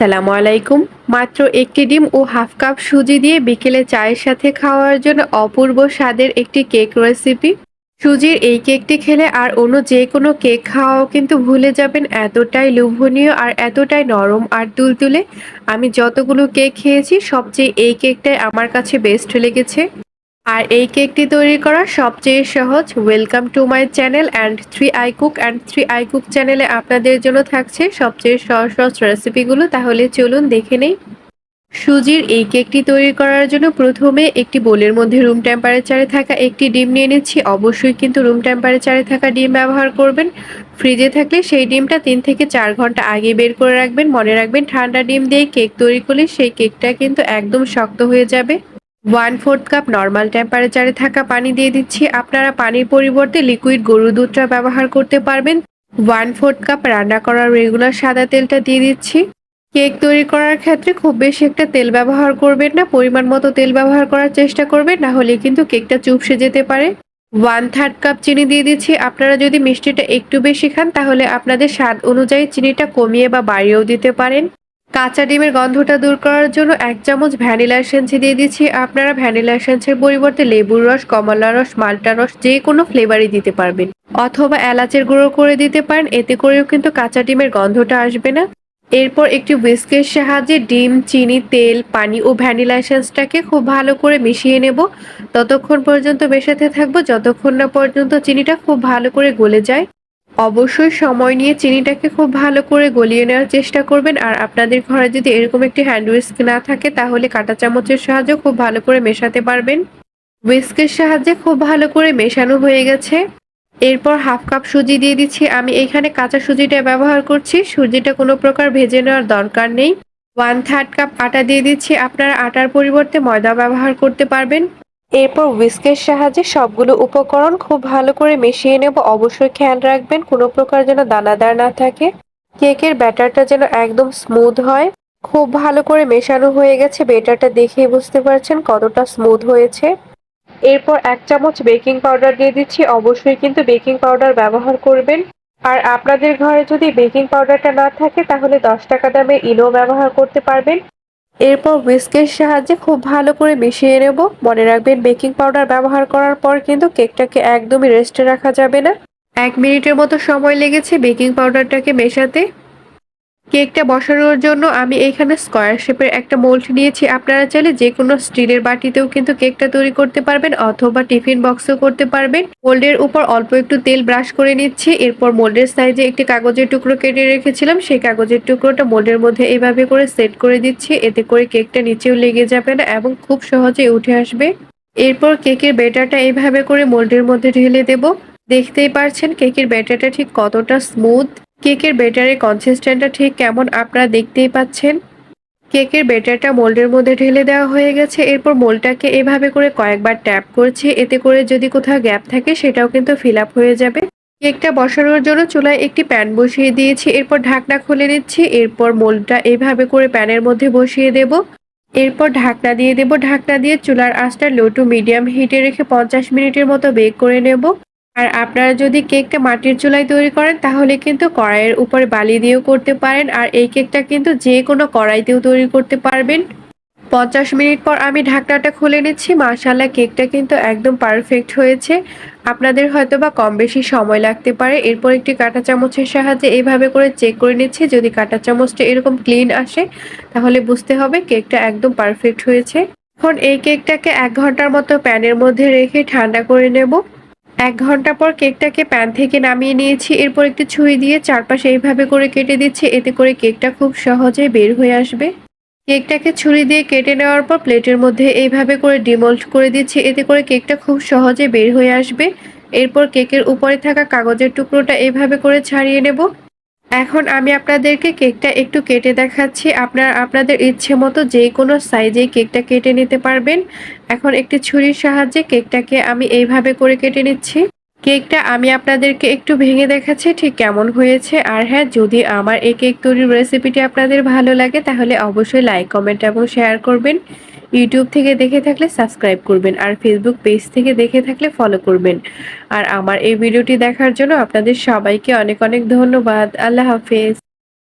আসসালামু আলাইকুম। মাত্র একটি ডিম ও হাফ কাপ সুজি দিয়ে বিকেলে চায়ের সাথে খাওয়ার জন্য অপূর্ব স্বাদের একটি কেক রেসিপি সুজির এই কেকটি খেলে আর অন্য যে কোনো কেক খাওয়াও কিন্তু ভুলে যাবেন, এতটাই লোভনীয় আর এতটাই নরম আর তুলতুলে। আমি যতগুলো কেক খেয়েছি, সবচেয়ে এই কেকটাই আমার কাছে বেস্ট লেগেছে। আর এই কেকটি তৈরি করা সবচেয়ে সহজ। Welcome to my channel and three I cook and three I cook চ্যানেলে আপনাদের জন্য থাকছে সবচেয়ে সহজ সহজ রেসিপিগুলো তাহলে চলুন দেখে নেই। সুজির এই কেকটি তৈরি করার জন্য প্রথমে একটি বোলের মধ্যে রুম টেম্পারেচারে থাকা একটি ডিম নিয়ে নিচ্ছি। অবশ্যই কিন্তু রুম টেম্পারেচারে থাকা ডিম ব্যবহার করবেন। ফ্রিজে থাকলে সেই ডিমটা তিন থেকে চার ঘণ্টা আগে বের করে রাখবেন। মনে রাখবেন ঠান্ডা ডিম দিয়ে কেক তৈরি করলে সেই কেকটা কিন্তু একদম শক্ত হয়ে যাবে। ওয়ান ফোর্থ কাপ নর্মাল টেম্পারেচারে থাকা পানি দিয়ে দিচ্ছি। আপনারা পানির পরিবর্তে লিকুইড গরুর দুধটা ব্যবহার করতে পারবেন। ওয়ান ফোর্থ কাপ রান্না করার রেগুলার সাদা তেলটা দিয়ে দিচ্ছি। কেক তৈরি করার ক্ষেত্রে খুব বেশি একটা তেল ব্যবহার করবেন না, পরিমাণ মতো তেল ব্যবহার করার চেষ্টা করবেন, না হলে কিন্তু কেকটা চুপসে যেতে পারে। ওয়ান থার্ড কাপ চিনি দিয়ে দিচ্ছি। আপনারা যদি মিষ্টিটা একটু বেশি খান, তাহলে আপনাদের স্বাদ অনুযায়ী চিনিটা কমিয়ে বা বাড়িয়েও দিতে পারেন। কাঁচা ডিমের গন্ধটা দূর করার জন্য এক চামচ ভ্যানিলা এসেন্সি দিয়ে দিচ্ছি। আপনারা ভ্যানিলা এসেন্সের পরিবর্তে লেবুর রস, কমলা রস, মাল্টা রস যে কোনো ফ্লেভারই দিতে পারবেন। অথবা এলাচের গুঁড়ো করে দিতে পারেন, এতে করেও কিন্তু কাঁচা ডিমের গন্ধটা আসবে না। এরপর একটি হুইস্কের সাহায্যে ডিম, চিনি, তেল, পানি ও ভ্যানিলা এসেন্সটাকে খুব ভালো করে মিশিয়ে নেব। ততক্ষণ পর্যন্ত মেশাতে থাকব, যতক্ষণ না পর্যন্ত চিনিটা খুব ভালো করে গলে যায়। অবশ্যই সময় নিয়ে চিনিটাকে খুব ভালো করে গলিয়ে নেওয়ার চেষ্টা করবেন। আর আপনাদের ঘরে যদি এরকম একটি হ্যান্ড উইস্ক না থাকে, তাহলে কাঁটা চামচের সাহায্যে খুব ভালো করে মেশাতে পারবেন। উইস্কের সাহায্যে খুব ভালো করে মেশানো হয়ে গেছে। এরপর হাফ কাপ সুজি দিয়ে দিচ্ছি। আমি এখানে কাঁচা সুজিটা ব্যবহার করছি। সুজিটা কোনো প্রকার ভেজে নেওয়ার দরকার নেই। ওয়ান থার্ড কাপ আটা দিয়ে দিচ্ছি। আপনারা আটার পরিবর্তে ময়দা ব্যবহার করতে পারবেন। এরপর উইস্কের সাহায্যে সবগুলো উপকরণ খুব ভালো করে মিশিয়ে নেব। অবশ্যই খেয়াল রাখবেন, কোনো প্রকার যেন দানাদার না থাকে। কেকের ব্যাটারটা যেন একদম স্মুথ হয়। খুব ভালো করে মেশানো হয়ে গেছে বেটারটা দেখেই বুঝতে পারছেন কতটা স্মুথ হয়েছে। এরপর এক চামচ বেকিং পাউডার দিয়ে দিচ্ছি। অবশ্যই কিন্তু বেকিং পাউডার ব্যবহার করবেন। আর আপনাদের ঘরে যদি বেকিং পাউডারটা না থাকে, তাহলে দশ টাকা দামের ইনো ব্যবহার করতে পারবেন। এরপর হুইস্কের সাহায্যে খুব ভালো করে মিশিয়ে নেব। মনে রাখবেন বেকিং পাউডার ব্যবহার করার পর কিন্তু কেকটাকে একদমই রেস্টে রাখা যাবে না। এক মিনিটের মতো সময় লেগেছে বেকিং পাউডারটাকে মেশাতে। কেকটা বসানোর জন্য আমি এখানে স্কোয়ার শেপের একটা মোল্ড নিয়েছি। আপনারা চাইলে যে কোনো স্টিলের বাটিতেও কিন্তু কেকটা তৈরি করতে পারবেন অথবা টিফিন বক্সও করতে পারবেন। মোল্ডের উপর অল্প একটু তেল ব্রাশ করে নিচ্ছি। এরপর মোল্ডের সাইজে একটি কাগজের টুকরো কেটে রেখেছিলাম। সেই কাগজের টুকরোটা মোল্ডের মধ্যে এইভাবে করে সেট করে দিচ্ছি। এতে করে কেকটা নিচেও লেগে যাবে না এবং খুব সহজে উঠে আসবে। এরপর কেকের বেটারটা এইভাবে করে মোল্ডের মধ্যে ঢেলে দেব। দেখতেই পারছেন কেকের ব্যাটারটা ঠিক কতটা স্মুথ। কেকের বেটারের কনসিস্টেন্টটা ঠিক কেমন আপনারা দেখতেই পাচ্ছেন। কেকের বেটারটা মোল্ডের মধ্যে ঢেলে দেওয়া হয়ে গেছে। এরপর মোল্ডটাকে এভাবে করে কয়েকবার ট্যাপ করছি। এতে করে যদি কোথাও গ্যাপ থাকে, সেটাও কিন্তু ফিল হয়ে যাবে। কেকটা বসানোর জন্য চুলায় একটি প্যান বসিয়ে দিয়েছি। এরপর ঢাকনা খুলে নিচ্ছি। এরপর মোল্ডটা এভাবে করে প্যানের মধ্যে বসিয়ে দেব। এরপর ঢাকনা দিয়ে দেব। ঢাকনা দিয়ে চুলার আঁচটা লো টু মিডিয়াম হিটে রেখে পঞ্চাশ মিনিটের মতো বেক করে নেব। আর আপনারা যদি কেকটা মাটির চুলায় তৈরি করেন, তাহলে কিন্তু কড়াইয়ের উপরে বালি দিয়েও করতে পারেন, আর এই কেকটা কিন্তু যে কোনো কড়াইতেও তৈরি করতে পারবেন। পঞ্চাশ মিনিট পর আমি ঢাকনাটা খুলে নিচ্ছি। মার্শাল্লাহ কেকটা কিন্তু একদম পারফেক্ট হয়েছে। আপনাদের হয়তো বা কম বেশি সময় লাগতে পারে। এরপর একটি কাঁটা চামচের সাহায্যে এইভাবে করে চেক করে নিচ্ছি। যদি কাঁটা চামচটা এরকম ক্লিন আসে, তাহলে বুঝতে হবে কেকটা একদম পারফেক্ট হয়েছে। এখন এই কেকটাকে এক ঘণ্টার মতো প্যানের মধ্যে রেখে ঠান্ডা করে নেব। এক ঘণ্টা পর কেকটাকে প্যান থেকে নামিয়ে নিয়েছি, এরপর একটু ছুরি দিয়ে চারপাশে এইভাবে করে কেটে দিচ্ছি, এতে করে কেকটা খুব সহজে বের হয়ে আসবে। কেকটাকে ছুরি দিয়ে কেটে নেওয়ার পর প্লেটের মধ্যে এইভাবে করে ডিমল্ট করে দিচ্ছি, এতে করে কেকটা খুব সহজে বের হয়ে আসবে। এরপর কেকের উপরে থাকা কাগজের টুকরোটা এইভাবে করে ছাড়িয়ে নেব। এখন আমি আপনাদেরকে কেকটা একটু কেটে দেখাচ্ছি। আপনারা, আপনাদের ইচ্ছে মতো যে কোনো সাইজে কেকটা কেটে নিতে পারবেন। এখন একটি ছুরির সাহায্যে কেকটাকে আমি এইভাবে করে কেটে নিচ্ছি। কেকটা আমি আপনাদেরকে একটু ভেঙে দেখাচ্ছি, ঠিক কেমন হয়েছে। আর হ্যাঁ যদি আমার এই কেক তৈরির রেসিপিটি আপনাদের ভালো লাগে, তাহলে অবশ্যই লাইক কমেন্ট এবং শেয়ার করবেন। ইউটিউব থেকে দেখে থাকলে সাবস্ক্রাইব করবেন আর ফেসবুক পেজ থেকে দেখে থাকলে ফলো করবেন। আর আমার এই ভিডিওটি দেখার জন্য আপনাদের সবাইকে অনেক অনেক ধন্যবাদ। আল্লাহ হাফেজ।